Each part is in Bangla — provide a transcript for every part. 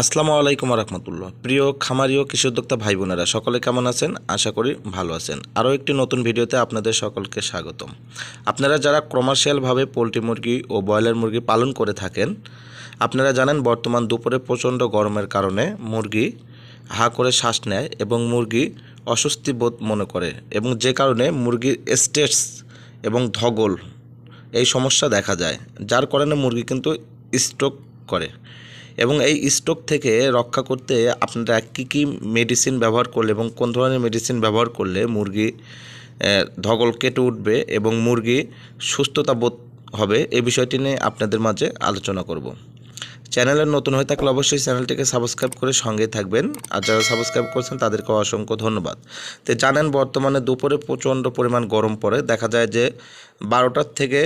আসসালামু আলাইকুম রহমতুল্লাহ প্রিয় খামারি ও কৃষি উদ্যোক্তা ভাই বোনেরা সকলে কেমন আছেন? আশা করি ভালো আছেন। আরও একটি নতুন ভিডিওতে আপনাদের সকলকে স্বাগতম। আপনারা যারা কমার্শিয়ালভাবে পোলট্রি মুরগি ও ব্রয়লার মুরগি পালন করে থাকেন, আপনারা জানেন বর্তমান দুপুরে প্রচণ্ড গরমের কারণে মুরগি হা করে শ্বাস নেয় এবং মুরগি অস্বস্তি বোধ মনে করে এবং যে কারণে মুরগির স্টেটস এবং ধগল এই সমস্যা দেখা যায়, যার কারণে মুরগি কিন্তু স্ট্রোক করে। এবং এই স্ট্রোক থেকে রক্ষা করতে আপনারা কী কী মেডিসিন ব্যবহার করলে এবং কোন ধরনের মেডিসিন ব্যবহার করলে মুরগি ধগল কেটে উঠবে এবং মুরগি সুস্থতা বোধ হবে এই বিষয়টি নিয়ে আপনাদের মাঝে আলোচনা করব। চ্যানেলে নতুন হয়ে থাকলে অবশ্যই চ্যানেলটিকে সাবস্ক্রাইব করে সঙ্গে থাকবেন। আর যারা সাবস্ক্রাইব করছেন তাদেরকে অসংখ্য ধন্যবাদ। তো জানেন বর্তমানে দুপুরে প্রচণ্ড পরিমাণ গরম পড়ে। দেখা যায় যে বারোটার থেকে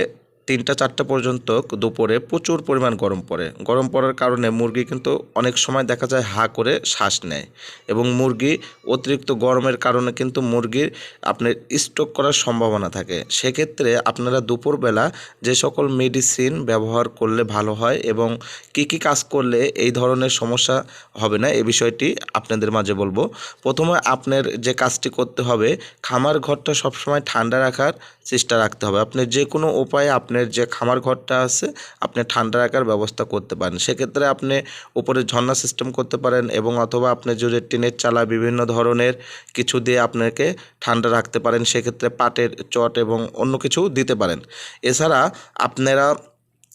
তিনটা, চারটা পর্যন্ত দুপুরে প্রচুর পরিমাণ গরম পড়ে। গরম পড়ার কারণে মুরগি কিন্তু অনেক সময় দেখা যায় হা করে শ্বাস নেয় এবং মুরগি অতিরিক্ত গরমের কারণে কিন্তু মুরগির আপনার স্ট্রোক করার সম্ভাবনা থাকে। সেক্ষেত্রে আপনারা দুপুরবেলা যে সকল মেডিসিন ব্যবহার করলে ভালো হয় এবং কি কি কাজ করলে এই ধরনের সমস্যা হবে না, এ বিষয়টি আপনাদের মাঝে বলব। প্রথমে আপনার যে কাজটি করতে হবে, খামার ঘরটা সবসময় ঠান্ডা রাখার চেষ্টা রাখতে হবে। আপনি যে কোনো উপায়ে আপনার যে খামার ঘরটা আছে, আপনি ঠান্ডা রাখার ব্যবস্থা করতে পারেন। সেক্ষেত্রে আপনি উপরে ঝর্ণা সিস্টেম করতে পারেন এবং অথবা আপনি যদি টিনের চালা বিভিন্ন ধরনের কিছু দিয়ে আপনাকে ঠান্ডা রাখতে পারেন, সেক্ষেত্রে পাটের চট এবং অন্য কিছু দিতে পারেন। এছাড়া আপনারা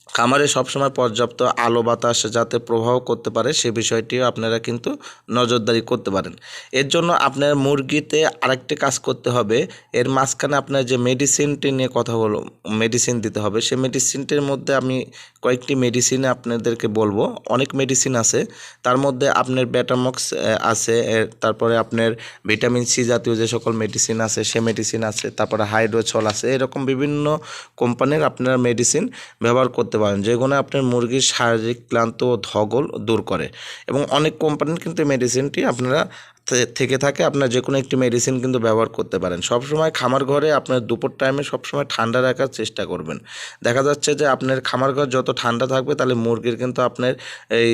খামারে সবসময় পর্যাপ্ত আলো বাতাস যাতে প্রভাব করতে পারে, সে বিষয়টিও আপনারা কিন্তু নজরদারি করতে পারেন। এর জন্য আপনার মুরগিতে আরেকটি কাজ করতে হবে। এর মাঝখানে আপনার যে মেডিসিনটি নিয়ে কথা বলো মেডিসিন দিতে হবে সেই মেডিসিনটির মধ্যে আমি কয়েকটি মেডিসিন আপনাদেরকে বলব। অনেক মেডিসিন আছে। তার মধ্যে আপনার ব্যাটামক্স আছে তারপরে আপনার ভিটামিন সি জাতীয় যে সকল মেডিসিন আছে, সে মেডিসিন আছে, তারপরে হাইড্রোছল আছে, এরকম বিভিন্ন কোম্পানির আপনারা মেডিসিন ব্যবহার করতে পারেন যেগুলো আপনার মুরগির শারীরিক ক্লান্ত ও ধগল দূর করে। এবং অনেক কোম্পানির কিন্তু মেডিসিনটি আপনারা থেকে থাকে, আপনার যে কোনো একটি মেডিসিন কিন্তু ব্যবহার করতে পারেন। সবসময় খামার ঘরে আপনার দুপুর টাইমে সবসময় ঠান্ডা রাখার চেষ্টা করবেন। দেখা যাচ্ছে যে আপনার খামার ঘর যত ঠান্ডা থাকবে, তাহলে মুরগির কিন্তু আপনার এই,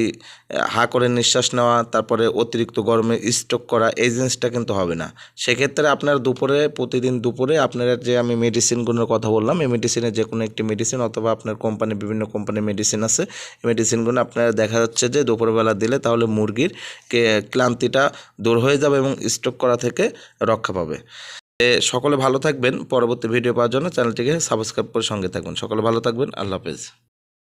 হা করে নিঃশ্বাস নেওয়া, তারপরে অতিরিক্ত গরমে স্ট্রোক করা, এই জিনিসটা কিন্তু হবে না। সেক্ষেত্রে আপনার দুপুরে, প্রতিদিন দুপুরে আপনারা যে আমি মেডিসিনগুলোর কথা বললাম, এই মেডিসিনের যে কোনো একটি মেডিসিন অথবা আপনার কোম্পানি বিভিন্ন কোম্পানির মেডিসিন আছে, এই মেডিসিনগুলো আপনারা দেখা যাচ্ছে যে দুপুরবেলা দিলে তাহলে মুরগির ক্লান্তিটা দূর হয়ে যাবে এবং স্টক করা থেকে রক্ষা পাবে। সকলে ভালো থাকবেন। পরবর্তী ভিডিও পাওয়ার জন্য চ্যানেলটিকে সাবস্ক্রাইব করে সঙ্গে থাকবেন সকলে ভালো থাকবেন। আল্লাহ হাফেজ।